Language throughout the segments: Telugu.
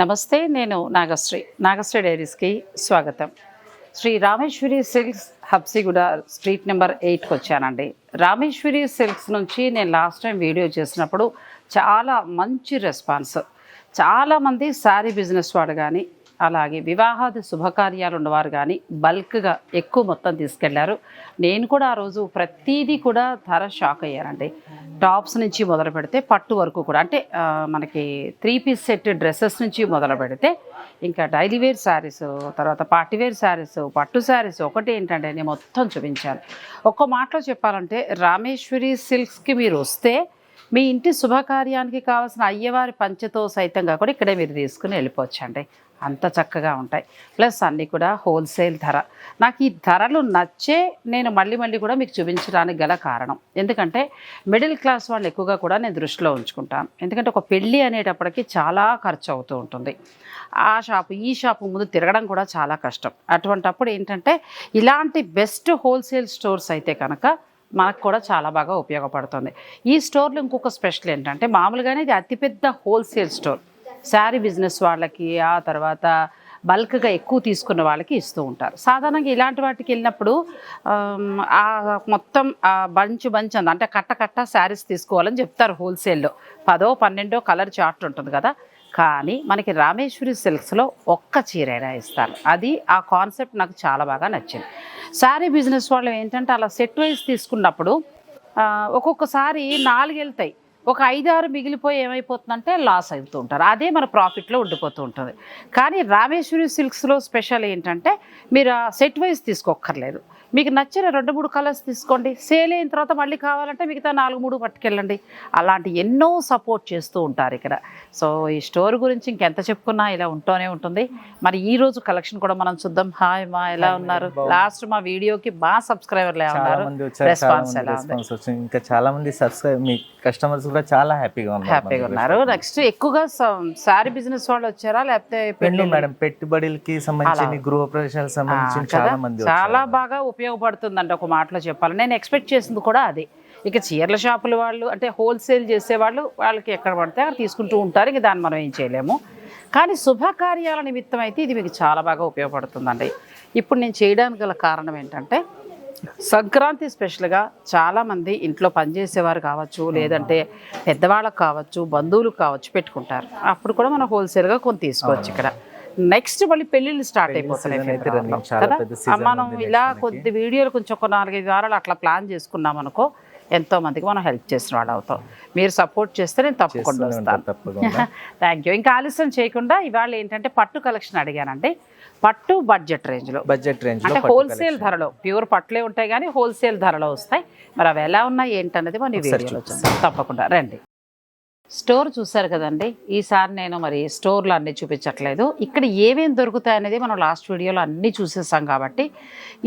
నమస్తే నేను నాగశ్రీ. నాగశ్రీ డైరీస్కి స్వాగతం. Shri Rameshwari silks Habsiguda street number ఎయిట్కి వచ్చానండి. రామేశ్వరి సిల్క్స్ నుంచి నేను లాస్ట్ టైం వీడియో చేసినప్పుడు చాలా మంచి రెస్పాన్స్. చాలామంది శారీ బిజినెస్ వాడు కానీ అలాగే వివాహాది శుభకార్యాలు ఉన్నవారు కానీ బల్క్గా ఎక్కువ మొత్తం తీసుకెళ్ళారు. నేను కూడా ఆ రోజు ప్రతిదీ కూడా ధర షాక్ అయ్యానండి. టాప్స్ నుంచి మొదలు పెడితే పట్టు వరకు కూడా అంటే మనకి త్రీ పీస్ సెట్ డ్రెస్సెస్ నుంచి మొదలు పెడితే ఇంకా డైలీ వేర్ శారీస్ తర్వాత పార్టీ వేర్ శారీస్ పట్టు శారీస్ ఒకటి ఏంటంటే నేను మొత్తం చూపించాను. ఒక్క మాటలో చెప్పాలంటే రామేశ్వరి సిల్క్స్కి మీరు వస్తే మీ ఇంటి శుభకార్యానికి కావాల్సిన అయ్యవారి పంచతో సైతంగా కూడా ఇక్కడే మీరు తీసుకుని వెళ్ళిపోవచ్చండి. అంత చక్కగా ఉంటాయి. ప్లస్ అన్నీ కూడా హోల్సేల్ ధర. నాకు ఈ ధరలు నచ్చే నేను మళ్ళీ మళ్ళీ కూడా మీకు చూపించడానికి గల కారణం. ఎందుకంటే మిడిల్ క్లాస్ వాళ్ళు ఎక్కువగా కూడా నేను దృష్టిలో ఉంచుకుంటాను. ఎందుకంటే ఒక పెళ్ళి అనేటప్పటికి చాలా ఖర్చు అవుతూ ఉంటుంది. ఆ షాపు ఈ షాపు ముందు తిరగడం కూడా చాలా కష్టం. అటువంటప్పుడు ఏంటంటే ఇలాంటి బెస్ట్ హోల్సేల్ స్టోర్స్ అయితే కనుక మనకు కూడా చాలా బాగా ఉపయోగపడుతుంది. ఈ స్టోర్లో ఇంకొక స్పెషల్ ఏంటంటే మామూలుగానే ఇది అతిపెద్ద హోల్సేల్ స్టోర్. శారీ బిజినెస్ వాళ్ళకి ఆ తర్వాత బల్క్గా ఎక్కువ తీసుకున్న వాళ్ళకి ఇస్తూ ఉంటారు. సాధారణంగా ఇలాంటి వాటికి వెళ్ళినప్పుడు ఆ మొత్తం ఆ బంచ్ బంచ్ అంద అంటే కట్ట కట్ట శారీస్ తీసుకోవాలని చెప్తారు హోల్సేల్లో. పదో పన్నెండో కలర్ చార్ట్ ఉంటుంది కదా? కానీ మనకి రామేశ్వరి సిల్క్స్లో ఒక్క చీరైనా ఇస్తారు. అది ఆ కాన్సెప్ట్ నాకు చాలా బాగా నచ్చింది. శారీ బిజినెస్ వాళ్ళు ఏంటంటే అలా సెట్ వైజ్ తీసుకున్నప్పుడు ఒక్కొక్కసారి నాలుగు వెళ్తాయి ఒక ఐదారు మిగిలిపోయి ఏమైపోతుందంటే లాస్ అవుతూ ఉంటారు అదే మన ప్రాఫిట్లో ఉండిపోతూ ఉంటుంది కానీ రామేశ్వరి సిల్క్స్లో స్పెషల్ ఏంటంటే మీరు ఆ సెట్ వైజ్ తీసుకోక్కర్లేదు. మీకు నచ్చిన రెండు మూడు కలర్స్ తీసుకోండి. సేల్ అయిన తర్వాత మళ్ళీ కావాలంటే మిగతా నాలుగు మూడు పట్టుకెళ్ళండి. అలాంటి ఎన్నో సపోర్ట్ చేస్తూ ఉంటారు ఇక్కడ. సో ఈ స్టోర్ గురించి ఇంకెంత చెప్పుకున్నా ఇలా ఉంటూనే ఉంటుంది. మరి ఈ రోజు కలెక్షన్ కూడా మనం చూద్దాం. హాయ్ మా ఎలా ఉన్నారు? లాస్ట్ మా వీడియోకి మా సబ్స్క్రైబర్లు ఎలా ఉన్నారు. రెస్పాన్స్ ఎలా ఇంకా చాలా మంది సబ్స్క్రైబ్ మీ కస్టమర్స్ కూడా చాలా హ్యాపీగా ఉన్నారు. హ్యాపీగా ఉన్నారు. నెక్స్ట్ ఎక్కువగా శారీ బిజినెస్ వాళ్ళు వచ్చారా? లేకపోతే? మేడం పెట్టుబడులకి సంబంధించి గృహ ప్రవేశాలకు సంబంధించి? చాలా మంది చాలా బాగా ఉపయోగపడుతుందండి ఒక మాటలో చెప్పాలి. నేను ఎక్స్పెక్ట్ చేసింది కూడా అదే. ఇక చీరల షాపుల వాళ్ళు అంటే హోల్సేల్ చేసేవాళ్ళు వాళ్ళకి ఎక్కడ పడితే అక్కడ తీసుకుంటూ ఉంటారు. ఇక దాన్ని మనం ఏం చేయలేము. కానీ శుభకార్యాల నిమిత్తం అయితే ఇది మీకు చాలా బాగా ఉపయోగపడుతుందండి. ఇప్పుడు నేను చేయడానికి గల కారణం ఏంటంటే సంక్రాంతి స్పెషల్గా చాలామంది ఇంట్లో పనిచేసేవారు కావచ్చు లేదంటే పెద్దవాళ్ళకు కావచ్చు బంధువులు కావచ్చు పెట్టుకుంటారు. అప్పుడు కూడా మనం హోల్సేల్గా కొన్ని తీసుకోవచ్చు ఇక్కడ. నెక్స్ట్ మళ్ళీ పెళ్ళిళ్ళు స్టార్ట్ అయిపోతున్నాయి మనం ఇలా. కొద్ది వీడియోలు కొంచెం ఒక నాలుగైదు వారాలు అట్లా ప్లాన్ చేసుకున్నాం అనుకో ఎంతో మందికి మనం హెల్ప్ చేసిన వాళ్ళు అవుతాం. మీరు సపోర్ట్ చేస్తే నేను తప్పకుండా వస్తాను. థ్యాంక్ యూ ఇంకా ఆలస్యం చేయకుండా ఇవాళ ఏంటంటే పట్టు కలెక్షన్ అడిగానండి. పట్టు బడ్జెట్ రేంజ్లో బడ్జెట్ రేంజ్ అంటే హోల్సేల్ ధరలో ప్యూర్ పట్లే ఉంటాయి కానీ హోల్సేల్ ధరలో వస్తాయి. మరి అవి ఎలా ఉన్నాయి ఏంటన్నది మన వీడియోలో తప్పకుండా రండి. స్టోర్ చూసారు కదండి? ఈసారి నేను మరి స్టోర్లో అన్నీ చూపించట్లేదు. ఇక్కడ ఏమేమి దొరుకుతాయి అనేది మనం లాస్ట్ వీడియోలో అన్నీ చూసేసాం కాబట్టి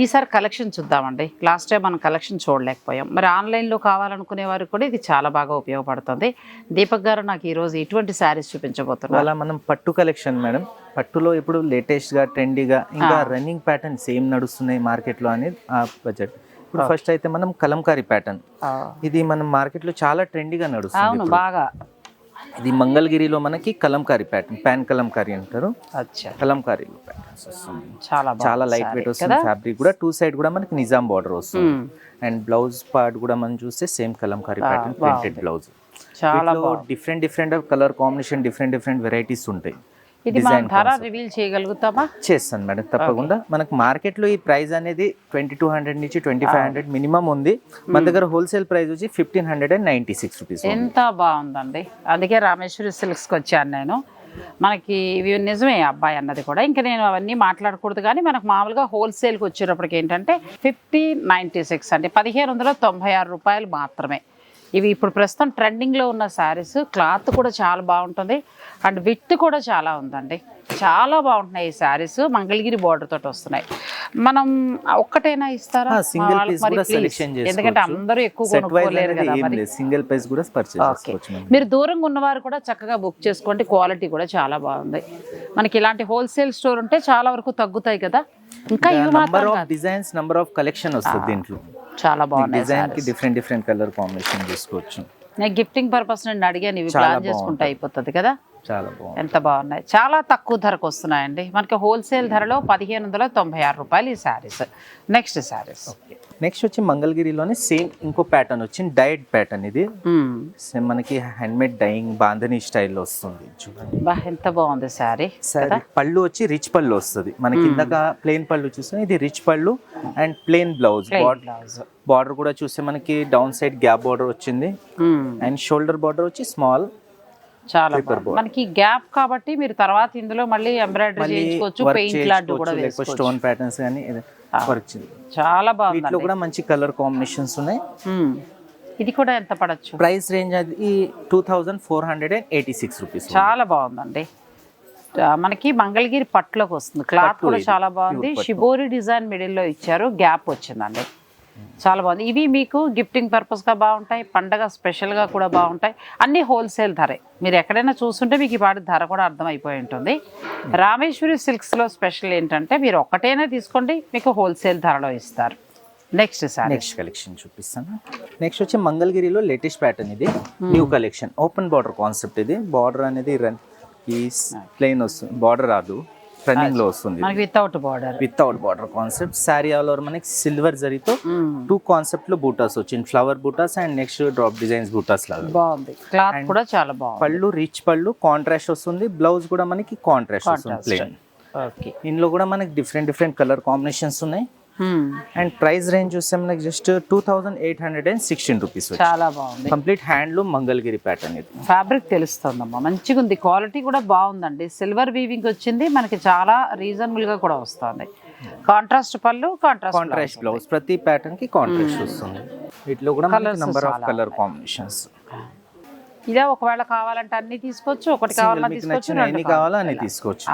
ఈసారి కలెక్షన్ చూద్దామండి. లాస్ట్ టైం మనం కలెక్షన్ చూడలేకపోయాం. మరి ఆన్లైన్లో కావాలనుకునే వారికి కూడా ఇది చాలా బాగా ఉపయోగపడుతుంది. దీపక్ గారు నాకు ఈరోజు ఎటువంటి శారీస్ చూపించబోతున్నారు. అలా మనం పట్టు కలెక్షన్ మేడం. పట్టులో ఇప్పుడు లేటెస్ట్గా ట్రెండీగా ఇంకా రన్నింగ్ ప్యాటర్న్ సేమ్ నడుస్తున్నాయి మార్కెట్లో అనేది ఆ బడ్జెట్ ఇప్పుడు ఫస్ట్ అయితే మనం కలంకారీ ప్యాటర్న్. ఇది మనం మార్కెట్లో చాలా ట్రెండీగా నడుస్తుంది. బాగా. ఇది మంగళగిరిలో మనకి కలంకారీ ప్యాటర్న్ ప్యాన్ కలంకారీ అంటారు. కలంకారీలో ప్యాటర్న్స్ వస్తుంది. చాలా చాలా లైట్ వెయిట్ వస్తుంది ఫ్యాబ్రిక్ కూడా. టూ సైడ్ కూడా మనకి నిజాం బార్డర్ వస్తుంది. అండ్ బ్లౌజ్ పార్ట్ కూడా మనం చూస్తే same Kalamkari pattern printed blouse చాలా different different colour combination different different varieties ఉంటాయి. ఇది మనం ధర రివీల్ చేయగలుగుతామా? చేస్తాను మేడం తప్పకుండా. మనకు మార్కెట్లో ఈ ప్రైస్ అనేది ట్వంటీ టూ హండ్రెడ్ నుంచి ట్వంటీ ఫైవ్ హండ్రెడ్ మినిమం ఉంది. మన దగ్గర హోల్సేల్ ప్రైస్ వచ్చి fifteen hundred and ninety six rupees ఎంత బాగుందండి. అందుకే రామేశ్వరి సిల్క్స్కి వచ్చాను నేను. మనకి ఇవి నిజమే అబ్బాయి అన్నది కూడా. ఇంకా నేను అవన్నీ మాట్లాడకూడదు కానీ మనకు మామూలుగా హోల్సేల్కి వచ్చేటప్పటికి ఏంటంటే ఫిఫ్టీ నైంటీ సిక్స్ అంటే పదిహేను వందల తొంభై ఆరు రూపాయలు మాత్రమే. ఇవి ఇప్పుడు ప్రస్తుతం ట్రెండింగ్లో ఉన్న శారీస్ క్లాత్ కూడా చాలా బాగుంటుంది. అండ్ విత్ కూడా చాలా ఉందండి. చాలా బాగుంటున్నాయి ఈ శారీస్. మంగళగిరి బార్డర్ తోటి వస్తున్నాయి. మనం ఒక్కటైనా ఇస్తారా? సింగిల్ వాళ్ళకి పీస్ మరి కూడా please. సెలెక్షన్ ఎందుకంటే అందరూ ఎక్కువ కొనుక్కోలేరు కదా మరి. సింగిల్ పీస్ కూడా పర్చేస్ ఓకే చేసుకోవచ్చు మేడం మీరు దూరంగా ఉన్నవారు కూడా చక్కగా బుక్ చేసుకోండి. క్వాలిటీ కూడా చాలా బాగుంది. మనకి ఇలాంటి హోల్సేల్ స్టోర్ ఉంటే చాలా వరకు తగ్గుతాయి కదా. ఇంకా number of. Designs number of collection వస్తుంది దీంట్లో. చాలా బాగున్నాయి డిజైన్కి డిఫరెంట్ డిఫరెంట్ కలర్ కాంబినేషన్ తీసుకోవచ్చు నేను గిఫ్టింగ్ పర్పస్ నుండి అడిగాను ఇవి ప్లాన్ చేసుకుంటే అయిపోతుంది కదా? చాలా బాగుంది. ఎంత బాగున్నాయి. చాలా తక్కువ ధరకు వస్తున్నాయండి. మనకి హోల్సేల్ ధరలో పదిహేను వందల తొంభై ఆరు రూపాయలు ఈ శారీస్. నెక్స్ట్ శారీస్. నెక్స్ట్ వచ్చి మంగళగిరిలోనే సేమ్ ఇంకో ప్యాటర్న్ వచ్చింది. డైట్ ప్యాటర్న్ ఇది. సేమ్ మనకి హ్యాండ్మేడ్ డైయింగ్ బాంధనీ స్టైల్లో వస్తుంది. చూడండి. బా ఎంత బాగుంది శారీ. సరే పళ్ళు వచ్చి రిచ్ పళ్ళు వస్తుంది. మనకి ఇందాక ప్లెయిన్ పళ్ళు చూస్తే ఇది రిచ్ పళ్ళు and plain blouse. Blouse. Border కూడా చూస్తే మనకి డౌన్ సైడ్ గ్యాప్ బార్డర్ వచ్చింది. అండ్ షోల్డర్ బార్డర్ వచ్చి స్మాల్. చాలా. మనకి గ్యాప్ కాబట్టి మీరు తర్వాత ఇందులో మళ్ళీ ఎంబ్రాయిడరీ చేయించుకోవచ్చు పెయింట్ లాంటి కూడా స్టోన్ ప్యాటర్న్స్ కానీ వర్క్ చాలా బాగుంది వీటిలో కూడా మంచి కలర్ కాంబినేషన్స్ ఉన్నాయి. ఇది కూడా ఎంత పడచ్చు? ప్రైస్ రేంజ్ అది two thousand four hundred and eighty six rupees చాలా బాగుందండి. మనకి మంగళగిరి పట్టులోకి వస్తుంది. క్లాత్ కూడా చాలా బాగుంది. షిబోరి డిజైన్ మిడిల్లో ఇచ్చారు. గ్యాప్ వచ్చిందండి. చాలా బాగుంది. ఇవి మీకు గిఫ్టింగ్ పర్పస్గా బాగుంటాయి పండగ స్పెషల్గా కూడా బాగుంటాయి. అన్ని హోల్సేల్ ధరే. మీరు ఎక్కడైనా చూస్తుంటే మీకు ఈ పాటి ధర కూడా అర్థమైపోయి ఉంటుంది. రామేశ్వరి సిల్క్స్లో స్పెషల్ ఏంటంటే మీరు ఒక్కటైనా తీసుకోండి మీకు హోల్సేల్ ధరలో ఇస్తారు. నెక్స్ట్ సార్ నెక్స్ట్ కలెక్షన్ చూపిస్తాను. నెక్స్ట్ వచ్చి మంగళగిరిలో లేటెస్ట్ ప్యాటర్న్ ఇది. New collection open border concept ఇది. బార్డర్ అనేది రన్ ఈ ప్లెయిన్ వస్తుంది బార్డర్ రాదు. రన్నింగ్లో వస్తుంది without border without border concept sari all over మనకి సిల్వర్ జరీతో టూ కాన్సెప్ట్లో బూటాస్ వచ్చింది. Flower buttas and next drop designs buttas లాగా. బాగుంది. క్లాత్ కూడా చాలా బాగుంది. పళ్ళు రిచ్ పళ్ళు కాంట్రాస్ట్ వస్తుంది. బ్లౌజ్ కూడా మనకి కాంట్రాస్ట్ వస్తుంది ప్లెయిన్ ఓకే ఇందులో కూడా మనకి డిఫరెంట్ డిఫరెంట్ కలర్ కాంబినేషన్స్ ఉన్నాయి. Hmm. అండ్ ప్రైస్ రేంజ్ చూస్తే మనకి just two thousand eight hundred and sixteen rupees చాలా బాగుంది. కంప్లీట్ హ్యాండ్లూమ్ మంగళగిరి ప్యాటర్న్ ఇది. ఫ్యాబ్రిక్ తెలుస్తుందమ్మా. మంచిగా ఉంది. క్వాలిటీ కూడా బాగుందండి. సిల్వర్ వీవింగ్ వచ్చింది. మనకి చాలా రీజనబుల్గా కూడా వస్తుంది. Contrast pallu contrast contrast blouse ప్రతి ప్యాటర్న్కి కాంట్రాస్ట్ వస్తుంది. వీటిలో కూడా నంబర్ ఆఫ్ కలర్ కాంబినేషన్స్ ఇదే ఒకవేళ కావాలంటే అన్ని తీసుకోవచ్చు ఒకటి మీకు తీసుకోవచ్చు ఎన్ని కావాలో అన్ని తీసుకోవచ్చు.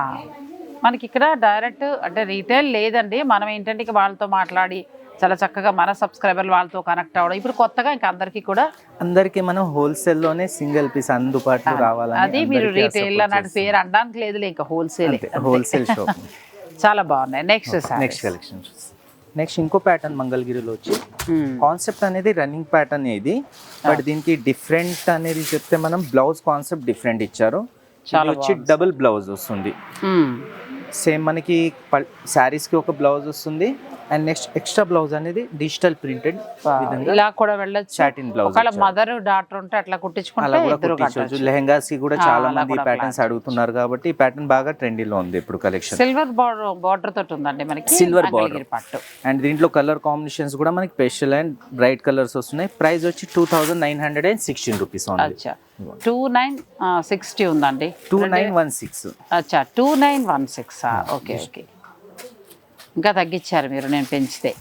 మనకి ఇక్కడ డైరెక్ట్ అంటే రీటైల్ లేదండి. మనం ఏంటంటే ఇక వాళ్ళతో మాట్లాడి చాలా చక్కగా మన సబ్స్క్రైబర్లు వాళ్ళతో కనెక్ట్ అవ్వడం. ఇప్పుడు కొత్తగా ఇంకా అందరికీ కూడా అందరికి మనం హోల్సేల్లోనే సింగిల్ పీస్ అందుబాటులో రావాలని అది మీరు రీటైల్ అన్నట్టు పేరు అనడానికి లేదులే ఇంకా హోల్సేల్ హోల్సేల్ షాప్ చాలా బాగున్నాయి. నెక్స్ట్ నెక్స్ట్ కలెక్షన్ నెక్స్ట్ ఇంకో ప్యాటర్న్ మంగళగిరిలో వచ్చి. కాన్సెప్ట్ అనేది రన్నింగ్ ప్యాటర్న్ ఇది. బట్ దీనికి డిఫరెంట్ అనేది చెప్తే మనం బ్లౌజ్ కాన్సెప్ట్ డిఫరెంట్ ఇచ్చారు. ఇది వచ్చి డబుల్ బ్లౌజ్ వస్తుంది. సేమ్ మనకి శారీస్కి ఒక బ్లౌజ్ వస్తుంది. అండ్ నెక్స్ట్ ఎక్స్ట్రా బ్లౌజ్ అనేది డిజిటల్ ప్రింటెడ్ ఇలా కూడా వెళ్ళొచ్చు. సాటిన్ బ్లౌజ్ ఒకవేళ మదర్ డాటర్ ఉంటే అట్లా కుట్టించుకుంటే లెహంగాస్ కూడా చాలా మంది ప్యాటర్న్స్ అడుగుతున్నారు కాబట్టి ఈ ప్యాటర్న్ బాగా ట్రెండీలో ఉంది ఇప్పుడు కలెక్షన్ సిల్వర్ బార్డర్ బార్డర్ తోటి ఉందండి మనకి. Border. మంగళగిరి పట్టు. అండ్ దీంట్లో కలర్ కాంబినేషన్స్ కూడా మనకి స్పెషల్ అండ్ బ్రైట్ కలర్స్ వస్తున్నాయి. ప్రైస్ వచ్చి two thousand nine hundred and sixteen rupees ఉంది అచ్చా. టూ నైన్ సిక్స్టీ ఉందండి. టూ నైన్ వన్ సిక్స్ అచ్చా two nine one six okay okay. ఇంకా తగ్గించారు మీరు నేను పెంచితే.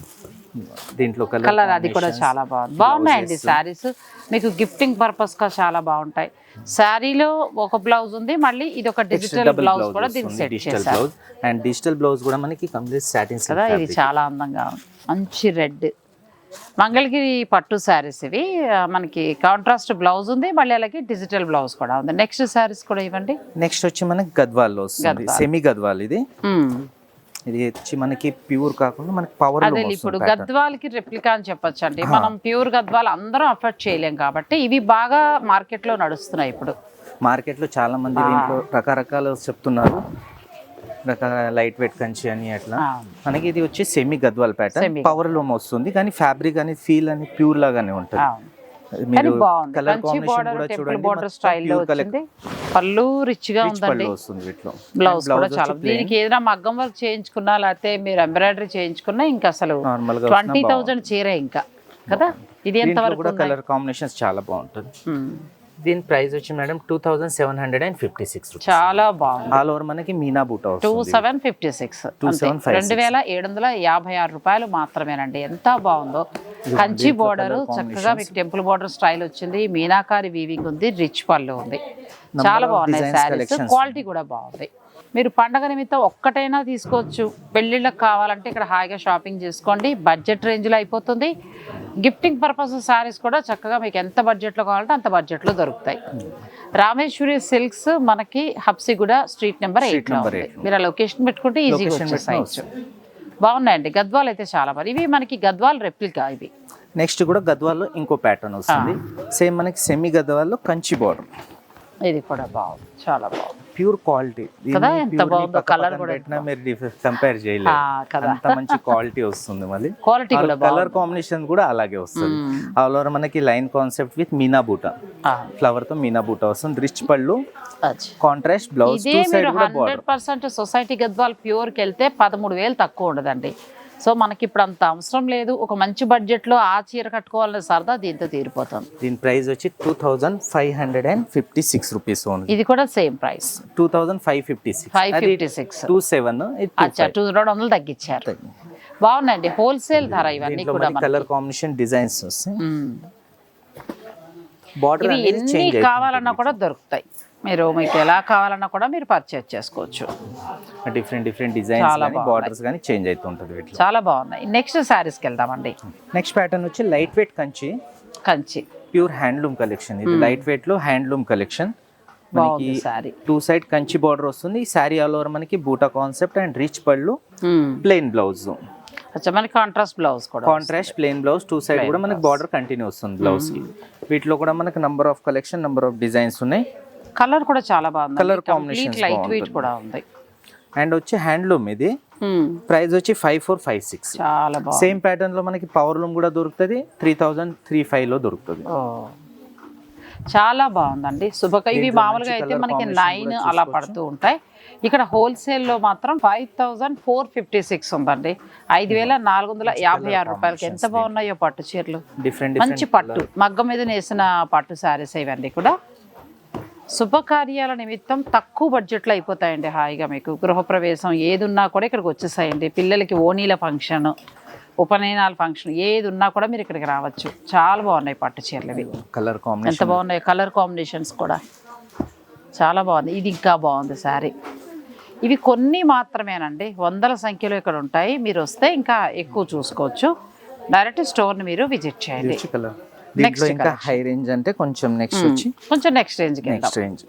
దీంట్లో కలర్ అది కూడా చాలా బాగుంది. బాగున్నాయండి శారీస్ మీకు గిఫ్టింగ్ పర్పస్గా చాలా బాగుంటాయి. శారీలో ఒక బ్లౌజ్ ఉంది మళ్ళీ ఇది ఒక డిజిటల్ బ్లౌజ్ కూడా దీనికి సెట్ చేశారు. అండ్ డిజిటల్ బ్లౌజ్ కూడా మనకి కంప్లీట్ సాటిన్ కదా ఇది చాలా అందంగా ఉంది. మంచి రెడ్ మంగళగిరి పట్టు శారీస్ ఇవి. మనకి కాంట్రాస్ట్ బ్లౌజ్ ఉంది మళ్ళీ అలాగే డిజిటల్ బ్లౌజ్ కూడా ఉంది. నెక్స్ట్ శారీస్ కూడా ఇవ్వండి. నెక్స్ట్ వచ్చి మనకి గద్వాల్లో సెమీ గద్వాల్. ఇది. మ్మ్. ఇది వచ్చి మనకి ప్యూర్ కాకుండా మనకి పవర్ అదే ఇప్పుడు గద్వాలకి రెప్లికా అని చెప్పొచ్చు అండి. మనం ప్యూర్ గద్వాలు అందరం అఫోర్డ్ చేయలేం కాబట్టి ఇవి బాగా మార్కెట్లో నడుస్తున్నాయి ఇప్పుడు. మార్కెట్లో చాలా మంది దీంట్లో రకరకాలు చెప్తున్నారు. రకరకాల లైట్ వెయిట్ కంచి అని అట్లా. మనకి ఇది వచ్చి సెమీ గద్వాల్ ప్యాటర్న్. పవర్లో వస్తుంది. కానీ ఫ్యాబ్రిక్ అనేది ఫీల్ అని ప్యూర్ లాగానే ఉంటుంది. కానీ బాగుంది. కంచి కాంబినేషన్ బోర్డర్ కూడా టెంపుల్ చూడండి బోర్డర్ స్టైల్లో వచ్చింది. పళ్ళు రిచ్గా ఉందండి. బ్లౌజ్ కూడా చాలా. దీనికి ఏదైనా మగ్గం వర్క్ చేయించుకున్నా లేకపోతే మీరు ఎంబ్రాయిడరీ చేయించుకున్నా ఇంకా అసలు ట్వంటీ థౌజండ్ చీరే ఇంకా కదా? ఇది ఎంత వరకు కలర్ కాంబినేషన్స్ చాలా బాగుంటుంది. మ్మ్. దీని ప్రైస్ వచ్చి madam two thousand seven hundred and fifty six చాలా బాగుంది. ఆల్ ఓవర్ మనకి మీనా బూటా టూ సెవెన్ ఫిఫ్టీ సిక్స్. 2756. రెండు వేల ఏడు వందల యాభై ఆరు రూపాయలు మాత్రమేనండి. ఎంత బాగుందో. కంచి బోర్డర్ చక్కగా మీకు టెంపుల్ బోర్డర్ స్టైల్ వచ్చింది. మీనాకారి వీవింగ్ ఉంది రిచ్ పళ్ళు ఉంది. చాలా బాగున్నాయి శారీస్. క్వాలిటీ కూడా బాగుంది. మీరు పండగ నిమిత్తం ఒక్కటైనా తీసుకోవచ్చు. పెళ్ళిళ్ళకి కావాలంటే ఇక్కడ హాయిగా షాపింగ్ చేసుకోండి. బడ్జెట్ రేంజ్లో అయిపోతుంది. గిఫ్టింగ్ పర్పస్ శారీస్ కూడా చక్కగా మీకు ఎంత బడ్జెట్లో కావాలంటే అంత బడ్జెట్లో దొరుకుతాయి. రామేశ్వరి సిల్క్స్ మనకి హబ్సిగూడ స్ట్రీట్ నెంబర్ ఎయిట్ మీరు ఆ లొకేషన్ పెట్టుకుంటే ఈజీగా వచ్చేసాయచ్చు బాగున్నాయండి. గద్వాల్ అయితే చాలా బాగుంది ఇవి మనకి గద్వాల్ రెప్లికా ఇవి. నెక్స్ట్ కూడా గద్వాల్లో ఇంకో ప్యాటర్న్ వస్తుంది. సేమ్ మనకి సెమీ గద్వాల్లో కంచి బార్డర్ ఇది కూడా బాగుంది. చాలా బాగుంది. Pure quality. కదా, ఎంత బాగుందో colour కూడా పెట్టినా మీరు కంపేర్ చేయలేదు కదా. అంత మంచి క్వాలిటీ వస్తుంది మళ్ళీ. క్వాలిటీ కూడా కలర్ కాంబినేషన్ కూడా అలాగే వస్తుంది. ఆల్ ఓవర్ మనకి లైన్ కాన్సెప్ట్ విత్ మీనా బూటా. ఫ్లవర్తో మీనా బూటా వస్తుంది. రిచ్ పళ్ళు. Contrast blouse hundred percent society Gadwal ప్యూర్కి వెళ్తే పదమూడు వేలు తక్కువ ఉండదండి. సో మనకి ఇప్పుడు అంత అవసరం లేదు. ఒక మంచి బడ్జెట్లో ఆ చీర కట్టుకోవాలనే సరదా దీంతో తీరిపోతుంది. దీని ప్రైస్ వచ్చి two thousand five hundred and fifty six rupees only. ఇది కూడా same price. Two thousand five fifty six. Five fifty six. Two seven అచ్చా టూ రెండు వందలు తగ్గించారు. బాగున్నాయండి హోల్సేల్ ధర ఇవన్నీ కూడా కలర్ కాంబినేషన్ డిజైన్స్ వస్తాయి. బార్డర్ అనేది ఎన్ని కావాలన్నా కూడా దొరుకుతాయి. మీరు మీకు ఎలా కావాలన్నా కూడా మీరు పర్చేజ్ చేసుకోవచ్చు. డిఫరెంట్ డిఫరెంట్ డిజైన్స్ చాలా కానీ బార్డర్స్ కానీ చేంజ్ అవుతుంటది వీటిలో. చాలా బాగున్నాయి. నెక్స్ట్ శారీస్కి వెళ్దామండి. నెక్స్ట్ ప్యాటర్న్ వచ్చి light weight Kanchi. Kanchi. Pure handloom collection ఇది లైట్ వెయిట్లో హ్యాండ్లూమ్ కలెక్షన్ బాగుంది sari two side Kanchi border వస్తుంది. ఈ శారీ ఆల్ ఓవర్ మనకి బూటా కాన్సెప్ట్ అండ్ రిచ్ పళ్ళు ప్లెయిన్ బ్లౌజ్ అచ్చా మనకి కాంట్రాస్ట్ బ్లౌజ్ కూడా contrast plain blouse two side కూడా మనకి బార్డర్ కంటిన్యూ వస్తుంది బ్లౌజ్కి. వీటిలో కూడా మనకి number of collection number of designs ఉన్నాయి. కలర్ కూడా చాలా బాగుంది. Complete combinations light weight. కూడా ఉంది. అండ్ వచ్చి హ్యాండ్లూమ్ ఇది. ప్రైస్ వచ్చి ఫైవ్ ఫోర్ ఫైవ్ సిక్స్. చాలా సేమ్ ప్యాటర్న్లో మనకి పవర్ లూమ్ కూడా దొరుకుతుంది. త్రీ థౌజండ్ త్రీ ఫైవ్లో దొరుకుతుంది. చాలా బాగుందండి. శుభక ఇవి మామూలుగా అయితే మనకి నైన్ అలా. పడుతూ ఉంటాయి. ఇక్కడ హోల్సేల్లో మాత్రం five thousand four fifty six ఉందండి. ఐదు వేల నాలుగు వందల యాభై ఆరు రూపాయలకి ఎంత బాగున్నాయో పట్టు చీరలు. డిఫరెంట్ మంచి పట్టు. మగ్గం మీద నేసిన పట్టు శారీస్ ఇవన్నీ కూడా. శుభకార్యాల నిమిత్తం తక్కువ బడ్జెట్లో అయిపోతాయండి హాయిగా మీకు. గృహప్రవేశం ఏది ఉన్నా కూడా ఇక్కడికి వచ్చేసాయండి. పిల్లలకి ఓనీల ఫంక్షన్ ఉపనయనాల ఫంక్షన్ ఏది ఉన్నా కూడా మీరు ఇక్కడికి రావచ్చు. చాలా బాగున్నాయి పట్టు చీరలు ఇవి. కలర్ ఎంత బాగున్నాయి కలర్ కాంబినేషన్స్ కూడా. చాలా బాగుంది. ఇది ఇంకా బాగుంది శారీ. ఇవి కొన్ని మాత్రమేనండి. వందల సంఖ్యలో ఇక్కడ ఉంటాయి. మీరు వస్తే ఇంకా ఎక్కువ చూసుకోవచ్చు. డైరెక్ట్ స్టోర్ని మీరు విజిట్ చేయండి. దీంట్లో ఇంకా హై రేంజ్ అంటే కొంచెం నెక్స్ట్ వచ్చి కొంచెం నెక్స్ట్ వెళ్దాం. నెక్స్ట్ రేంజ్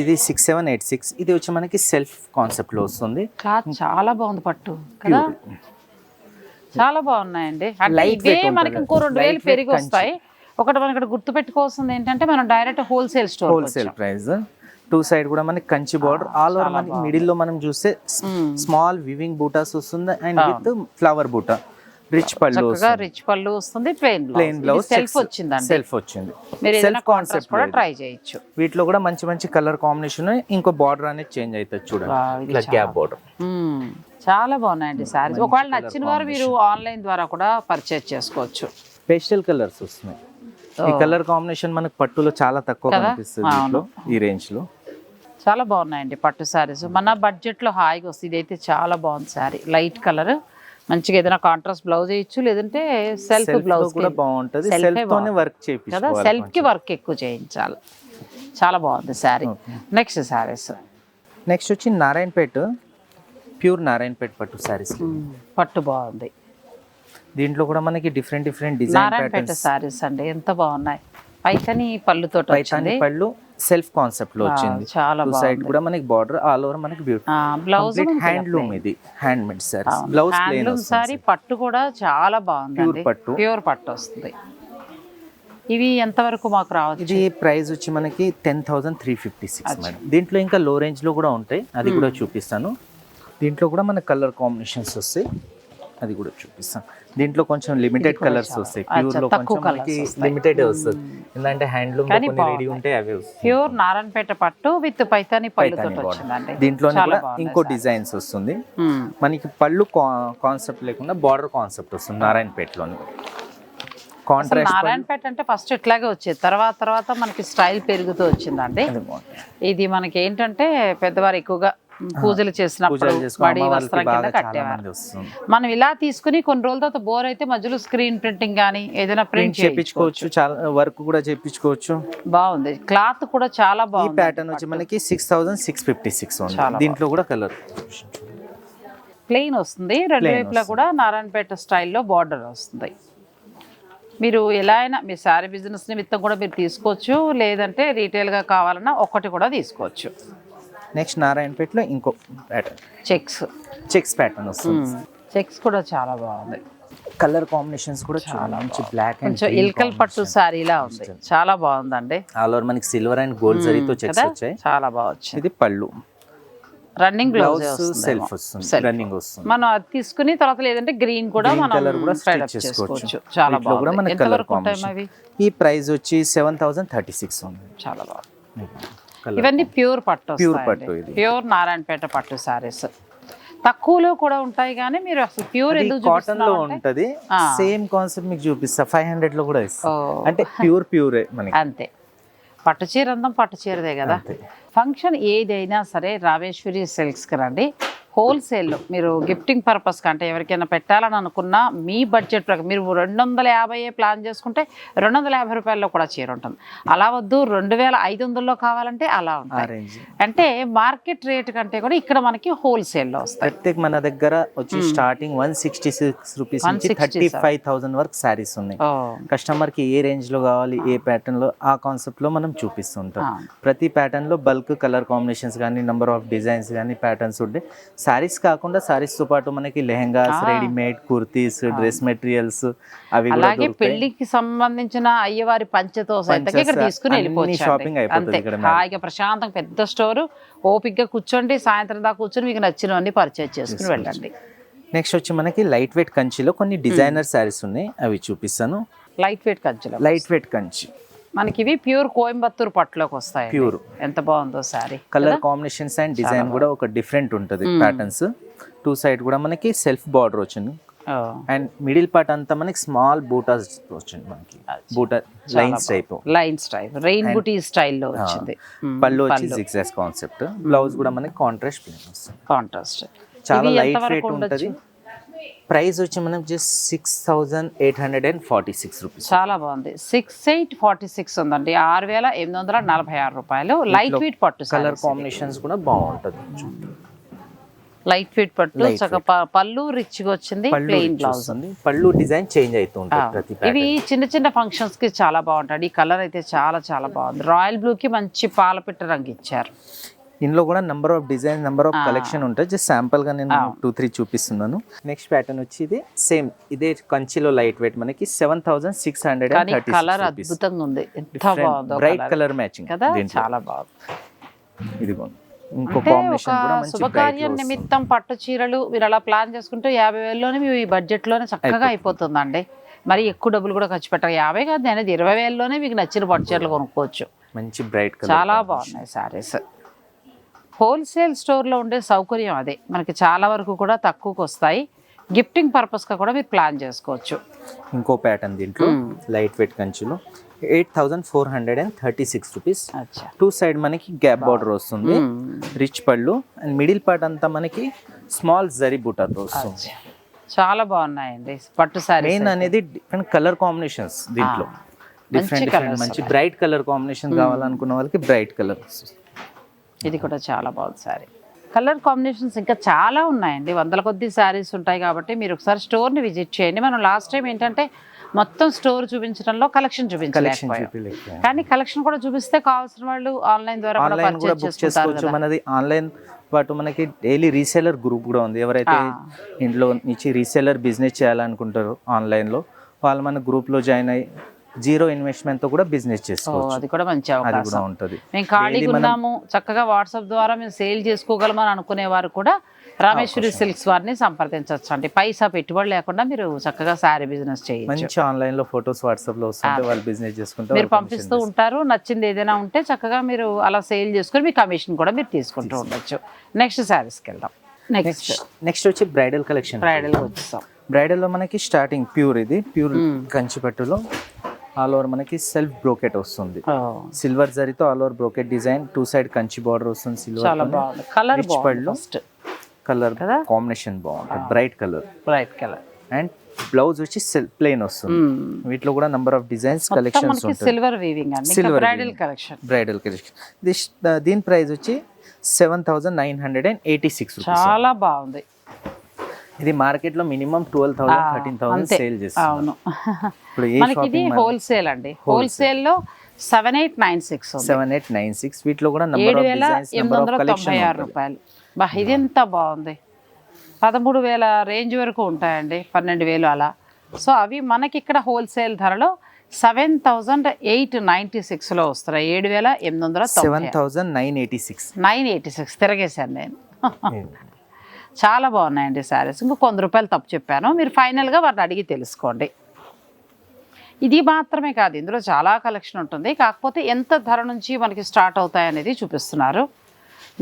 ఇది సిక్స్ సెవెన్ ఎయిట్ సిక్స్ ఇది వచ్చి మనకి సెల్ఫ్ కాన్సెప్ట్లో వస్తుంది. చాలా బాగుంది పట్టు కదా? చాలా బాగున్నాయండి. ఇవే మనకి. ఇంకో రెండు వేలు పెరిగి వస్తాయి. ఒకటి మనం ఇక్కడ గుర్తు పెట్టుకోవాల్సింది ఏంటంటే మనం direct wholesale store wholesale price two side కూడా మనకి కంచి బార్డర్ ఆల్ ఓవర్ మనకి మిడిల్లో మనం చూస్తే స్మాల్ వివింగ్ బూటాస్ వస్తుంది అండ్ విత్ ఫ్లవర్ బూటా రిచ్ పళ్ళు చక్కగా రిచ్ పళ్ళు వస్తుంది ప్లెయిన్ ప్లెయిన్ బ్లౌజ్ సెల్ఫ్ వచ్చిందండి. సెల్ఫ్ వచ్చింది. మీరు సెల్ఫ్ కాన్సెప్ట్ కూడా ట్రై చేయొచ్చు. వీటిలో కూడా మంచి మంచి కలర్ కాంబినేషన్ ఇంకో బార్డర్ అనేది చేంజ్ అవుతుంది చూడండి. ఇట్లా గ్యాప్ బార్డర్. చాలా బాగున్నాయండి శారీస్ ఒకవేళ నచ్చిన వారు మీరు ఆన్లైన్ ద్వారా కూడా పర్చేజ్ చేసుకోవచ్చు. పేస్టల్ కలర్స్ వస్తున్నాయి. ఈ కలర్ కాంబినేషన్ మనకు పట్టులో చాలా తక్కువ కనిపిస్తుంది ఈ రేంజ్లో. చాలా బాగున్నాయండి పట్టు శారీస్ మన బడ్జెట్లో హాయిగా వస్తుంది. ఇదైతే చాలా బాగుంది శారీ లైట్ కలర్ మంచిగా ఏదైనా కాంట్రాస్ట్ బ్లౌజ్ వేయచ్చు లేదంటే సెల్ఫ్ బ్లౌజ్ కూడా బాగుంటది. Self ఏ సెల్ఫ్ తోనే వర్క్ కదా? చేయించుకోవాలి సెల్ఫ్కి వర్క్ ఎక్కువ చేయించాలి. చాలా బాగుంది శారీ నెక్స్ట్ శారీస్ నెక్స్ట్ వచ్చి నారాయణపేట ప్యూర్ నారాయణపేట పట్టు శారీస్ పట్టు బాగుంది. దీంట్లో కూడా మనకి different different design Narayanpet saris అండి. ఎంత బాగున్నాయి. పైతని పళ్ళుతో పైతాని పళ్ళు సెల్ఫ్ కాన్సెప్ట్లో వచ్చింది. చాలా సైడ్ కూడా మనకి బార్డర్ ఆల్ ఓవర్ మనకి బ్యూటీ బ్లౌజ్ హ్యాండ్లూమ్ ఇది. Handmade saris. Blouse handloom sari పట్టు కూడా చాలా బాగుందండి. Pure పట్టు. ప్యూర్ పట్టు వస్తుంది. ఇవి ఎంతవరకు మాకు రావచ్చు? ఇది ప్రైస్ వచ్చి మనకి ten thousand three fifty six madam. దీంట్లో ఇంకా లో రేంజ్లో కూడా ఉంటాయి. అది కూడా చూపిస్తాను. దీంట్లో కూడా మన కలర్ కాంబినేషన్స్ వస్తాయి. అది కూడా చూపిస్తాను. దీంట్లో కొంచెం లిమిటెడ్ కలర్స్ వస్తాయి. ప్యూర్లో కొంచెం మనకి లిమిటెడ్ వస్తుంది. ఎందుకంటే హ్యాండ్లూమ్ కొన్ని రెడీ అవే వస్తాయి. ప్యూర్ నారాయణపేట పట్టు విత్ పైతాని వచ్చిందండి. కూడా బాగున్నాయి ఇంకో డిజైన్స్ వస్తుంది. మనకి పళ్ళు కాన్సెప్ట్ లేకుండా బార్డర్ కాన్సెప్ట్ వస్తుంది నారాయణపేటలోని అసలు కాంట్రాస్ట్ నారాయణపేట అంటే ఫస్ట్ ఇట్లాగే వచ్చేది. తర్వాత తర్వాత మనకి స్టైల్ పెరుగుతూ వచ్చిందండి. ఇది మనకి ఏంటంటే పెద్దవారు ఎక్కువగా పూజలు చేసినప్పుడు వస్త్రం కింద కట్టేవారు. మనం ఇలా తీసుకుని కొన్ని రోజుల తర్వాత బోర్ అయితే మధ్యలో స్క్రీన్ ప్రింటింగ్ కానీ ఏదైనా ప్రింట్ చేపించుకోవచ్చు చాలా వర్క్ కూడా చేపించుకోవచ్చు. బాగుంది. క్లాత్ కూడా చాలా ఈ బాగుంది. ప్యాటర్న్ వచ్చి మనకి six thousand six fifty six దీంట్లో కూడా కలర్ ప్లెయిన్ వస్తుంది. రెండు వైపులా కూడా నారాయణపేట స్టైల్లో బార్డర్ వస్తుంది. మీరు ఎలా అయినా మీ శారీ బిజినెస్ నిమిత్తం కూడా మీరు తీసుకోవచ్చు. లేదంటే రీటైల్గా కావాలన్నా ఒక్కటి కూడా తీసుకోవచ్చు. నెక్స్ట్ నారాయణపేటలో ఇంకో ప్యాటర్న్ చెక్స్ చెక్స్ ప్యాటర్న్ వస్తుంది. చెక్స్ కూడా చాలా బాగుంది. కలర్ కాంబినేషన్స్ కూడా చాలా మంచి బ్లాక్ అండ్ కొంచెం ఇల్కల్ పట్టు శారీలా ఉంది. చాలా బాగుందండి. ఆల్ ఓవర్ మనకి సిల్వర్ అండ్ గోల్డ్ జరీతో చెక్స్ వచ్చాయి. చాలా బాగా వచ్చింది ఇది పళ్ళు. రన్నింగ్ బ్లౌజ్ సెల్ఫ్ వస్తుంది రన్నింగ్ వస్తుంది. మనం అది తీసుకుని తర్వాత లేదంటే గ్రీన్ కూడా మనం కలర్ కూడా స్టిచ్ అప్ చేసుకోవచ్చు. చాలా బాగుంది. మనకి ఎంత కలర్ అవి ఈ ప్రైస్ వచ్చి సెవెన్ థౌసండ్ థర్టీ సిక్స్ ఉంది. చాలా బాగుంది. కలర్ ఇవన్నీ ప్యూర్ పట్టు Pure పట్టు. ప్యూర్ నారాయణపేట పట్టు సారీస్ తక్కువలో కూడా ఉంటాయి కానీ మీరు అసలు ప్యూర్ ఎందుకు కాటన్లో ఉంటది. సేమ్ కాన్సెప్ట్ మీకు చూపిస్తా. ఫైవ్ హండ్రెడ్లో కూడా. అంటే ప్యూర్ ప్యూరే మనకి. అంతే. పట్టు చీర అందం పట్టు చీరదే కదా. ఫంక్షన్ ఏదైనా సరే రామేశ్వరి సిల్క్స్కి రండి. హోల్సేల్లో మీరు గిఫ్టింగ్ పర్పస్ అంటే ఎవరికైనా పెట్టాలని అనుకున్నా మీ బడ్జెట్ ప్రకారం మీరు రెండు వందల యాభై ప్లాన్ చేసుకుంటే రెండు వందల యాభై రూపాయల్లో కూడా చీర ఉంటుంది. అలా వద్దు రెండు వేల ఐదు వందల్లో కావాలంటే అలా ఉంటాయి. రేంజ్. అంటే మార్కెట్ రేట్ కంటే కూడా ఇక్కడ మనకి హోల్సేల్లో వస్తాయి. ప్రత్యేక మన దగ్గర వచ్చి starting one sixty six rupees నుంచి 166 థర్టీ ఫైవ్ థౌసండ్ వరకు శారీస్ ఉన్నాయి. ఓ. కస్టమర్కి ఏ రేంజ్లో కావాలి ఏ ప్యాటర్న్లో ఆ కాన్సెప్ట్లో మనం చూపిస్తుంటాం. ప్రతి ప్యాటర్న్లో బల్క్ కలర్ కాంబినేషన్స్ కానీ నెంబర్ ఆఫ్ డిజైన్స్ కానీ ప్యాటర్న్స్ ఉంటాయి శారీస్ కాకుండా శారీస్తో పాటు మనకి lehengas readymade kurtis dress materials అవి అలాగే. పెళ్ళికి సంబంధించిన అయ్యవారి పంచతో సైతం ఇక్కడ తీసుకుని వెళ్ళిపోవచ్చు shopping అయిపోతుంది ఇక్కడ. హాయిగా ప్రశాంతంగా పెద్ద స్టోర్. ఓపిక్గా కూర్చోండి. సాయంత్రం దాకా కూర్చొని మీకు నచ్చినవన్నీ పర్చేజ్ చేసుకుని వెళ్ళండి. నెక్స్ట్ వచ్చి మనకి లైట్ వెయిట్ కంచిలో కొన్ని డిజైనర్ శారీస్ ఉన్నాయి. అవి చూపిస్తాను. Light weight కంచులో. Light weight Kanchi. మనకి ఇవి ప్యూర్ కోయంబత్తూర్ పట్టులోకి వస్తాయి ప్యూర్. ఎంత బాగుందో sari colour combinations and design కూడా ఒక డిఫరెంట్ ఉంటుంది ప్యాటర్న్స్ టూ సైడ్ కూడా మనకి సెల్ఫ్ బార్డర్ వచ్చింది. అండ్ మిడిల్ పార్ట్ అంతా మనకి స్మాల్ బూటాస్ వచ్చింది మనకి. బూటా lines type lines type rain బుటీ స్టైల్లో వచ్చింది. పళ్ళు వచ్చి సిక్స్ కాన్సెప్ట్ బ్లౌజ్ కూడా మనకి కాంట్రాస్ట్ ప్లేన్ వస్తుంది. కాంట్రాస్ట్ చాలా లైట్ వెయిట్ ఉంటుంది. ప్రైస్ వచ్చి మనం just six thousand eight hundred and forty six rupees చాలా బాగుంది. సిక్స్ ఎయిట్ ఫార్టీ సిక్స్ ఉందండి. ఆరు వేల ఎనిమిది వందల నలభై ఆరు రూపాయలు. లైట్ వెయిట్ పట్టు కలర్ కాంబినేషన్స్ కూడా బాగుంటుంది లైట్ వెయిట్ పట్టు పళ్ళు రిచ్గా వచ్చింది పళ్ళు ప్లెయిన్ బ్లౌజ్ వస్తుంది. పళ్ళు డిజైన్ చేంజ్ అవుతూ ఉంటుంది ప్రతి ఇవి చిన్న చిన్న ఫంక్షన్స్కి చాలా బాగుంటాయి. ఈ కలర్ అయితే చాలా చాలా బాగుంది. రాయల్ బ్లూ కి మంచి పాలపిట్ట రంగు ఇచ్చారు. ఇందులో కూడా number of design number of collection ఉంటుంది జస్ట్ శాంపుల్గా నేను టూ త్రీ చూపిస్తున్నాను. నెక్స్ట్ ప్యాటర్న్ వచ్చి ఇది సేమ్ ఇదే కంచిలో లైట్ వెయిట్ మనకి సెవెన్ థౌసండ్ సిక్స్ హండ్రెడ్ కానీ కలర్ అద్భుతంగా ఉంది. బ్రైట్. కలర్ మ్యాచింగ్ కదా? చాలా బాగుంది. ఇంకో శుభకార్యం నిమిత్తం పట్టు చీరలు మీరు అలా ప్లాన్ చేసుకుంటే యాభై వేలలోనే మీ బడ్జెట్లోనే చక్కగా అయిపోతుందండి. మరి ఎక్కువ డబ్బులు కూడా ఖర్చు పెట్టాలి యాభై కాదు అనేది ఇరవై వేలలోనే మీకు నచ్చిన పట్టు చీరలు కొనుక్కోవచ్చు. మంచి బ్రైట్ చాలా బాగున్నాయి శారీస్ హోల్సేల్ స్టోర్లో ఉండే సౌకర్యం అదే. మనకి చాలా వరకు కూడా తక్కువకి వస్తాయి. గిఫ్టింగ్ పర్పస్గా కూడా మీరు ప్లాన్ చేసుకోవచ్చు. ఇంకో ప్యాటర్న్ దీంట్లో లైట్ వెయిట్ కంచిలో. Eight thousand four hundred and thirty six rupees. Two side మనకి గ్యాప్ బార్డర్ వస్తుంది. రిచ్ పళ్ళు. అండ్ మిడిల్ పార్ట్ అంతా మనకి స్మాల్ జరీ బూటాతో వస్తుంది. చాలా బాగున్నాయండి పట్టు శారీ మెయిన్ అనేది డిఫరెంట్ కలర్ కాంబినేషన్స్ దీంట్లో. డిఫరెంట్ డిఫరెంట్ మంచి బ్రైట్ కలర్ కాంబినేషన్ కావాలనుకున్న వాళ్ళకి బ్రైట్ కలర్ ఇది కూడా చాలా బాగుంది శారీ కలర్ కాంబినేషన్స్ ఇంకా చాలా ఉన్నాయండి. వందల కొద్ది శారీస్ ఉంటాయి కాబట్టి మీరు ఒకసారి స్టోర్ని విజిట్ చేయండి. మనం లాస్ట్ టైం ఏంటంటే మొత్తం స్టోర్ చూపించడంలో కలెక్షన్ చూపించలేకపోయాం. కానీ కలెక్షన్ కూడా చూపిస్తే కావాల్సిన వాళ్ళు ఆన్లైన్ ద్వారా చేసుకోవచ్చు. మనది ఆన్లైన్ పాటు మనకి డైలీ రీసెలర్ గ్రూప్ కూడా ఉంది. ఎవరైతే ఇంట్లో నుంచి రీసెలర్ బిజినెస్ చేయాలనుకుంటారో ఆన్లైన్లో వాళ్ళు మన గ్రూప్లో జాయిన్ అయ్యి జీరో ఇన్వెస్ట్మెంట్తో కూడా బిజినెస్ చేసుకోవచ్చు. అది కూడా మంచి అది కూడా అవకాశం. ఉంటుంది. మేము ఖాళీగా ఉన్నాము. చక్కగా వాట్సాప్ ద్వారా మేము సేల్ చేసుకోగలమని అనుకునే వారు కూడా రామేశ్వరి సిల్క్స్ వారిని సంప్రదించవచ్చు అండి. పైసా పెట్టుబడి లేకుండా మీరు చక్కగా శారీ బిజినెస్ చేయొచ్చు. మంచి ఆన్లైన్లో ఫొటోస్ వాట్సాప్లో వస్తుంటే వాళ్ళు బిజినెస్ చేసుకుంటే మీరు పంపిస్తూ ఉంటారు. నచ్చింది ఏదైనా ఉంటే చక్కగా మీరు అలా సేల్ చేసుకొని మీ కమిషన్ కూడా మీరు తీసుకుంటూ ఉండొచ్చు. నెక్స్ట్ శారీస్కి వెళ్దాం. నెక్స్ట్ నెక్స్ట్ వచ్చి బ్రైడల్ కలెక్షన్. బ్రైడల్ వచ్చేస్తాం బ్రైడల్లో మనకి స్టార్టింగ్ ప్యూర్ ఇది. ప్యూర్ కంచి పట్టులో ఆల్ ఓవర్ మనకి సెల్ఫ్ బ్రోకెట్ వస్తుంది. సిల్వర్ జరీతో all over brocade design two side Kanchi border వస్తుంది సిల్వర్ కలర్ కలర్? కాంబినేషన్ బాగుంటుంది bright colour bright colour and blouse వచ్చి ప్లెయిన్ వస్తుంది. వీటిలో కూడా నంబర్ ఆఫ్ డిజైన్స్ కలెక్షన్స్ ఉంటాయి. Silver weaving Silver bridal. Collection bridal collection దీని ప్రైస్ వచ్చి seven thousand nine hundred and eighty six చాలా బాగుంది. ఇది మార్కెట్లో minimum twelve thousand thirteen thousand sale చేస్తారు అవును. మనకి ఇది హోల్సేల్ అండి. హోల్సేల్. లో seven eight nine six seven eight nine six. వీటిలో కూడా ఏడు వేల ఎనిమిది వందల తొంభై ఆరు రూపాయలు. బా ఇది ఎంత బాగుంది. పదమూడు వేల రేంజ్ వరకు ఉంటాయండి పన్నెండు వేలు అలా. సో అవి మనకి ఇక్కడ హోల్సేల్ ధరలో సెవెన్ థౌజండ్ ఎయిట్ నైంటీ సిక్స్లో వస్తున్నాయి. ఏడు వేల ఎనిమిది వందల seven thousand nine eighty six. Nine eighty six తిరగేశాను నేను. చాలా బాగున్నాయండి శారీస్. ఇంకా కొంత రూపాయలు తప్పు చెప్పాను. మీరు ఫైనల్గా వారిని అడిగి తెలుసుకోండి. ఇది మాత్రమే కాదు ఇందులో చాలా కలెక్షన్ ఉంటుంది. కాకపోతే ఎంత ధర నుంచి మనకి స్టార్ట్ అవుతాయి అనేది చూపిస్తున్నారు.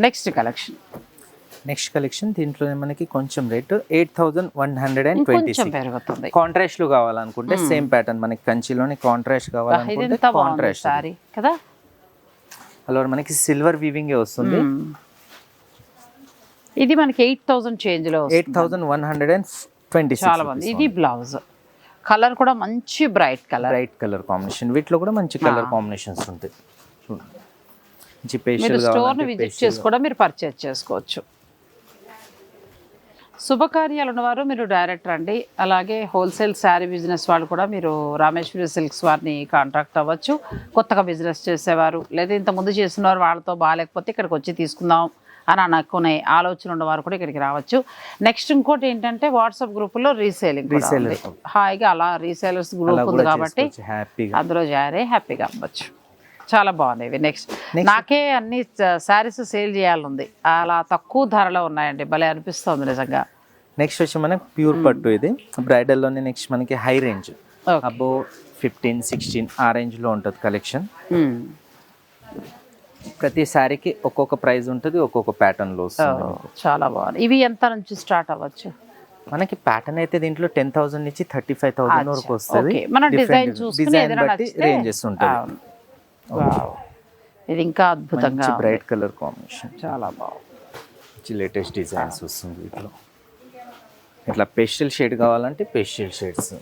నెక్స్ట్ కలెక్షన్ నెక్స్ట్ కలెక్షన్ దీంట్లోనే మనకి కొంచెం rate eight thousand one hundred and twenty పెరుగుతుంది. కాంట్రాస్ట్లో కావాలనుకుంటే సేమ్ ప్యాటర్న్ మనకి కంచిలోని కాంట్రాస్ట్ కావాలనుకుంటే కాంట్రాస్ట్ సారీ కదా. అలా మనకి సిల్వర్ వీవింగ్ వస్తుంది. మ్మ్. ఇది మనకి eight thousand చేంజ్లో eight thousand one hundred and twenty చాలా బాగుంది. ఇది బ్లౌజ్. కలర్ కూడా మంచి bright colour. Bright colour combination. వీటిలో కూడా మంచి కలర్ కాంబినేషన్స్ ఉంటాయి. మీరు స్టోర్ని విజిట్ చేసి కూడా మీరు పర్చేజ్ చేసుకోవచ్చు. శుభకార్యాలు ఉన్నవారు మీరు డైరెక్ట్ రండి అలాగే హోల్సేల్ శారీ బిజినెస్ వాళ్ళు కూడా మీరు రామేశ్వరి సిల్క్స్ వారిని కాంటాక్ట్ అవ్వచ్చు. కొత్తగా బిజినెస్ చేసేవారు. లేదా ఇంతకుముందు చేస్తున్నవారు వాళ్ళతో బాగాలేకపోతే ఇక్కడికి వచ్చి తీసుకుందాం. అని అనుకునే ఆలోచన ఉన్నవారు కూడా ఇక్కడికి రావచ్చు. నెక్స్ట్ ఇంకోటి ఏంటంటే వాట్సాప్ గ్రూపుల్లో రీసేలింగ్. హాయిగా అలా రీసేలర్స్ గ్రూప్ ఉంది కాబట్టి అందులో జారే హ్యాపీగా అవ్వచ్చు. చాలా బాగున్నాయి నెక్స్ట్ నాకే అన్ని శారీస్ సేల్ చేయాలనుంది. అలా తక్కువ ధరలో ఉన్నాయండి. భలే అనిపిస్తుంది నిజంగా. నెక్స్ట్ వచ్చి మనకి ప్యూర్ పట్టు ఇది. బ్రైడల్లోనే నెక్స్ట్ మనకి high range. Above fifteen sixteen ఆ రేంజ్లో ఉంటుంది కలెక్షన్. ప్రతి శారీకి ఒక్కొక్క ప్రైస్ ఉంటుంది ఒక్కొక్క ప్యాటర్న్లో వస్తుంది. ఓ, చాలా బాగుంది. ఇవి ఎంత నుంచి స్టార్ట్ అవ్వచ్చు? మనకి ప్యాటర్న్ అయితే దీంట్లో టెన్ థౌసండ్ నుంచి థర్టీ ఫైవ్ థౌసండ్ వరకు వస్తుంది. డిజైన్ బట్టి రేంజెస్ ఉంటాయి. ఇది ఇంకా అద్భుతంగా. బ్రైట్ కలర్ కాంబినేషన్ చాలా బాగుంది. లేటెస్ట్ డిజైన్స్ వస్తుంది వీటిలో ఇట్లా పేస్టల్ షేడ్ కావాలంటే పేస్టల్ షేడ్స్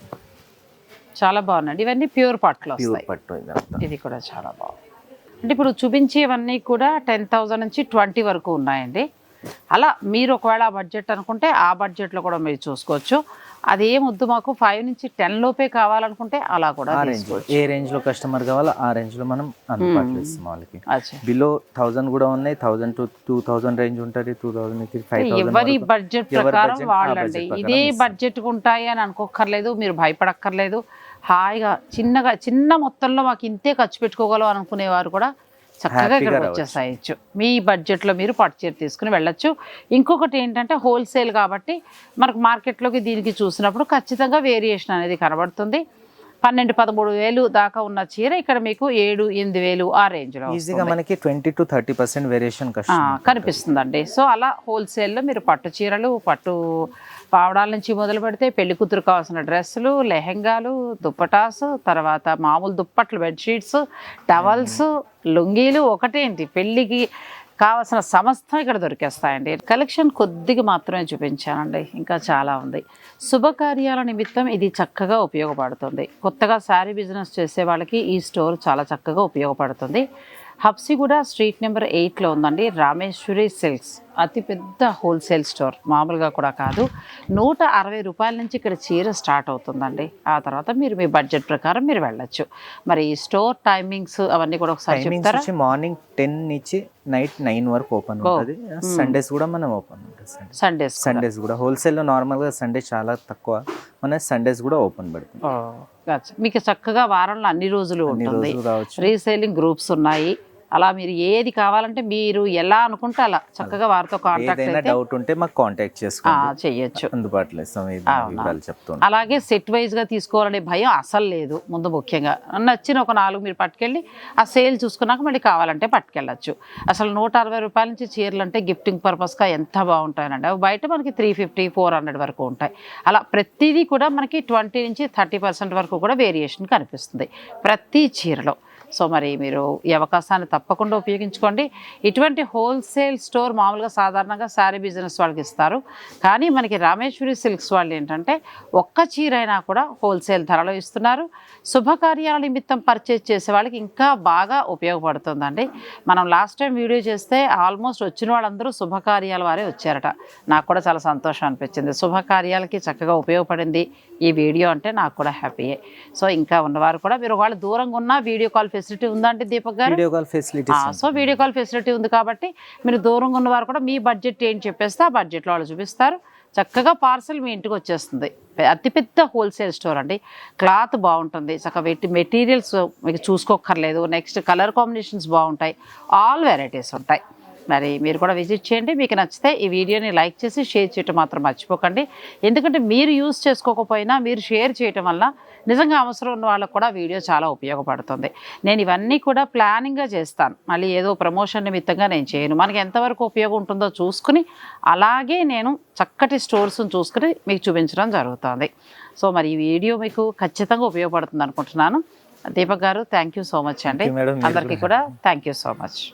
చాలా బాగున్నాయండి. ఇవన్నీ ప్యూర్ పట్లు ప్యూర్ పట్టు ఇది కూడా చాలా బాగుంది. అంటే ఇప్పుడు చూపించేవన్నీ కూడా టెన్ థౌజండ్ నుంచి ట్వంటీ వరకు ఉన్నాయండి. అలా మీరు ఒకవేళ ఆ బడ్జెట్ అనుకుంటే ఆ బడ్జెట్లో కూడా మీరు చూసుకోవచ్చు. అది వద్దు మాకు ఫైవ్ నుంచి టెన్ లోపే కావాలనుకుంటే అలా కూడా ఏ రేంజ్లో కస్టమర్ కావాలో ఆ రేంజ్లో మనం అందుబాటులో ఇస్తాం వాళ్ళకి. బిలో థౌసండ్ కూడా ఉన్నాయి thousand to two thousand range ఉంటుంది టూ థౌసండ్ ఫైవ్ ఎవరి బడ్జెట్ ప్రకారం వాళ్ళండి. ఇదే బడ్జెట్ ఉంటాయి అని అనుకోక్కర్లేదు మీరు భయపడక్కర్లేదు. హాయిగా చిన్నగా చిన్న మొత్తంలో మాకు ఇంతే ఖర్చు పెట్టుకోగలం అనుకునేవారు కూడా చక్కగా ఇక్కడికి రావచ్చు. వచ్చేసాయచ్చు. మీ బడ్జెట్లో మీరు పట్టుచీర తీసుకుని వెళ్ళొచ్చు. ఇంకొకటి ఏంటంటే హోల్సేల్ కాబట్టి మనకు మార్కెట్లోకి దీనికి చూసినప్పుడు ఖచ్చితంగా వేరియేషన్ అనేది కనబడుతుంది. పన్నెండు పదమూడు వేలు దాకా ఉన్న చీర ఇక్కడ మీకు ఏడు ఎనిమిది వేలు ఆ రేంజ్లో ఈజీగా మనకి twenty to thirty percent variation కనిపిస్తుందండి. సో అలా హోల్సేల్లో మీరు పట్టు చీరలు పట్టు పావడాల నుంచి మొదలు పెడితే పెళ్ళి కూతురు కావాల్సిన డ్రెస్సులు లెహెంగాలు దుప్పటాస్ తర్వాత మామూలు దుప్పట్లు బెడ్షీట్స్ టవల్స్ లుంగీలు ఒకటేంటి పెళ్ళికి కావాల్సిన సమస్తం ఇక్కడ దొరికేస్తాయండి. కలెక్షన్ కొద్దిగా మాత్రమే చూపించానండి. ఇంకా చాలా ఉంది. శుభకార్యాల నిమిత్తం ఇది చక్కగా ఉపయోగపడుతుంది. కొత్తగా శారీ బిజినెస్ చేసే వాళ్ళకి ఈ స్టోర్ చాలా చక్కగా ఉపయోగపడుతుంది. హబ్సిగూడ స్ట్రీట్ నెంబర్ ఎయిట్లో ఉందండి. రామేశ్వరి సిల్క్స్. అతిపెద్ద హోల్సేల్ స్టోర్. మామూలుగా కూడా కాదు. నూట అరవై రూపాయల నుంచి ఇక్కడ చీర స్టార్ట్ అవుతుందండి. ఆ తర్వాత మీరు మీ బడ్జెట్ ప్రకారం మీరు వెళ్ళొచ్చు. మరి ఈ స్టోర్ టైమింగ్స్ అవన్నీ కూడా ఒకసారి చెప్తారా? మార్నింగ్ టెన్ నుంచి నైట్ నైన్ వరకు ఓపెన్ ఉంటుంది. సండేస్ కూడా మనం ఓపెన్ ఉంటుంది సండే సండేస్ సండేస్ కూడా. హోల్సేల్లో నార్మల్గా సండే చాలా తక్కువ. మన సండేస్ కూడా ఓపెన్ పడుతుంది. మీకు చక్కగా వారంలో అన్ని రోజులు ఉంటుంది. రీసేలింగ్ గ్రూప్స్ ఉన్నాయి. అలా మీరు ఏది కావాలంటే మీరు ఎలా అనుకుంటే అలా చక్కగా వారితో కాంటాక్ట్ డౌట్ ఉంటే మాకు కాంటాక్ట్ చేసుకోండి. చెయ్యొచ్చు అందుబాటులో అలాగే సెట్ వైజ్గా తీసుకోవాలనే భయం అసలు లేదు ముందు ముఖ్యంగా. నచ్చిన ఒక నాలుగు మీరు పట్టుకెళ్ళి ఆ సేల్ చూసుకున్నాక మళ్ళీ కావాలంటే పట్టుకెళ్ళచ్చు. అసలు నూట అరవై రూపాయల నుంచి చీరలు అంటే గిఫ్టింగ్ పర్పస్గా ఎంత బాగుంటాయనండి అవి బయట మనకి త్రీ ఫిఫ్టీ ఫోర్ హండ్రెడ్ వరకు ఉంటాయి. అలా ప్రతిదీ కూడా మనకి ట్వంటీ నుంచి థర్టీ పర్సెంట్ వరకు కూడా వేరియేషన్ కనిపిస్తుంది ప్రతి చీరలో. సో మరి మీరు ఈ అవకాశాన్ని తప్పకుండా ఉపయోగించుకోండి. ఇటువంటి హోల్సేల్ స్టోర్ మామూలుగా సాధారణంగా శారీ బిజినెస్ వాళ్ళకి ఇస్తారు. కానీ మనకి రామేశ్వరి సిల్క్స్ వాళ్ళు ఏంటంటే ఒక్క చీర అయినా కూడా హోల్సేల్ ధరలో ఇస్తున్నారు. శుభకార్యాల నిమిత్తం పర్చేజ్ చేసే వాళ్ళకి ఇంకా బాగా ఉపయోగపడుతుందండి. మనం లాస్ట్ టైం వీడియో చేస్తే ఆల్మోస్ట్ వచ్చిన వాళ్ళందరూ శుభకార్యాల వారే వచ్చారట. నాకు కూడా చాలా సంతోషం అనిపించింది. శుభకార్యాలకి చక్కగా ఉపయోగపడింది ఈ వీడియో అంటే నాకు కూడా హ్యాపీయే సో ఇంకా ఉన్నవారు కూడా మీరు వాళ్ళు దూరంగా ఉన్నా వీడియో కాల్ ఫెసిలిటీ ఉందంటే దీపక్ గారు? వీడియో కాల్ ఫెసిలిటీస్ ఆ, సో వీడియో కాల్ ఫెసిలిటీ ఉంది కాబట్టి మీరు దూరంగా ఉన్నవారు కూడా మీ బడ్జెట్ ఏంటి చెప్పేస్తే ఆ బడ్జెట్లో వాళ్ళు చూపిస్తారు. చక్కగా పార్సల్ మీ ఇంటికి వచ్చేస్తుంది. అతిపెద్ద హోల్సేల్ స్టోర్ అండి. క్లాత్ బాగుంటుంది. చక్కగా వెట్టి మెటీరియల్స్ మీకు చూసుకోక్కర్లేదు. నెక్స్ట్ కలర్ కాంబినేషన్స్ బాగుంటాయి. ఆల్ వెరైటీస్ ఉంటాయి. మరి మీరు కూడా విజిట్ చేయండి. మీకు నచ్చితే ఈ వీడియోని లైక్ చేసి షేర్ చేయటం మాత్రం మర్చిపోకండి. ఎందుకంటే మీరు యూస్ చేసుకోకపోయినా మీరు షేర్ చేయటం వల్ల నిజంగా అవసరం ఉన్న వాళ్ళకు కూడా వీడియో చాలా ఉపయోగపడుతుంది. నేను ఇవన్నీ కూడా ప్లానింగ్గా చేస్తాను. మళ్ళీ ఏదో ప్రమోషన్ నిమిత్తంగా నేను చేయను. మనకి ఎంతవరకు ఉపయోగం ఉంటుందో చూసుకుని అలాగే నేను చక్కటి స్టోర్స్ని చూసుకుని మీకు చూపించడం జరుగుతుంది. సో మరి ఈ వీడియో మీకు ఖచ్చితంగా ఉపయోగపడుతుంది అనుకుంటున్నాను. దీపక్ గారు థ్యాంక్ యూ సో మచ్ అండి. అందరికీ కూడా. Thank you so much